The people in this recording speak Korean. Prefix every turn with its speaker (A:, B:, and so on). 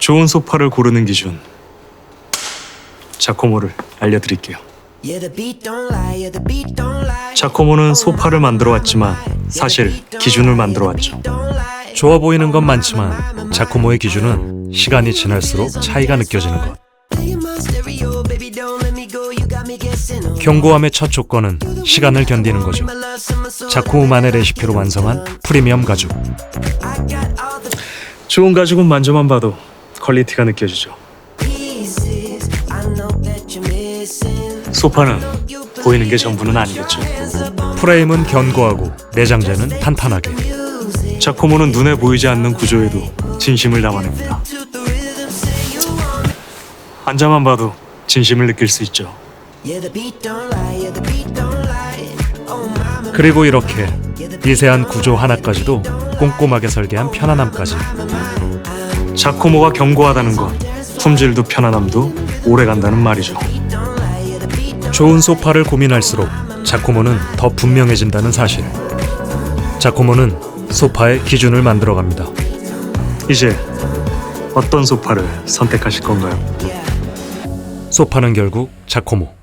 A: 좋은 소파를 고르는 기준 자코모를 알려드릴게요. 자코모는 소파를 만들어 왔지만 사실 기준을 만들어 왔죠.
B: 좋아 보이는 건 많지만 자코모의 기준은 시간이 지날수록 차이가 느껴지는 것. 견고함의 첫 조건은 시간을 견디는 거죠. 자쿠우만의 레시피로 완성한 프리미엄 가죽.
A: 좋은 가죽은 만져만 봐도 퀄리티가 느껴지죠. 소파는 보이는 게 전부는 아니겠죠.
B: 프레임은 견고하고 내장재는 탄탄하게.
A: 자코모는 눈에 보이지 않는 구조에도 진심을 담아냅니다. 앉아만 봐도 진심을 느낄 수 있죠.
B: 그리고 이렇게 미세한 구조 하나까지도 꼼꼼하게 설계한 편안함까지.
A: 자코모가 견고하다는 건 품질도 편안함도 오래 간다는 말이죠.
B: 좋은 소파를 고민할수록 자코모는 더 분명해진다는 사실. 자코모는 소파의 기준을 만들어 갑니다.
A: 이제 어떤 소파를 선택하실 건가요?
B: 소파는 결국 자코모.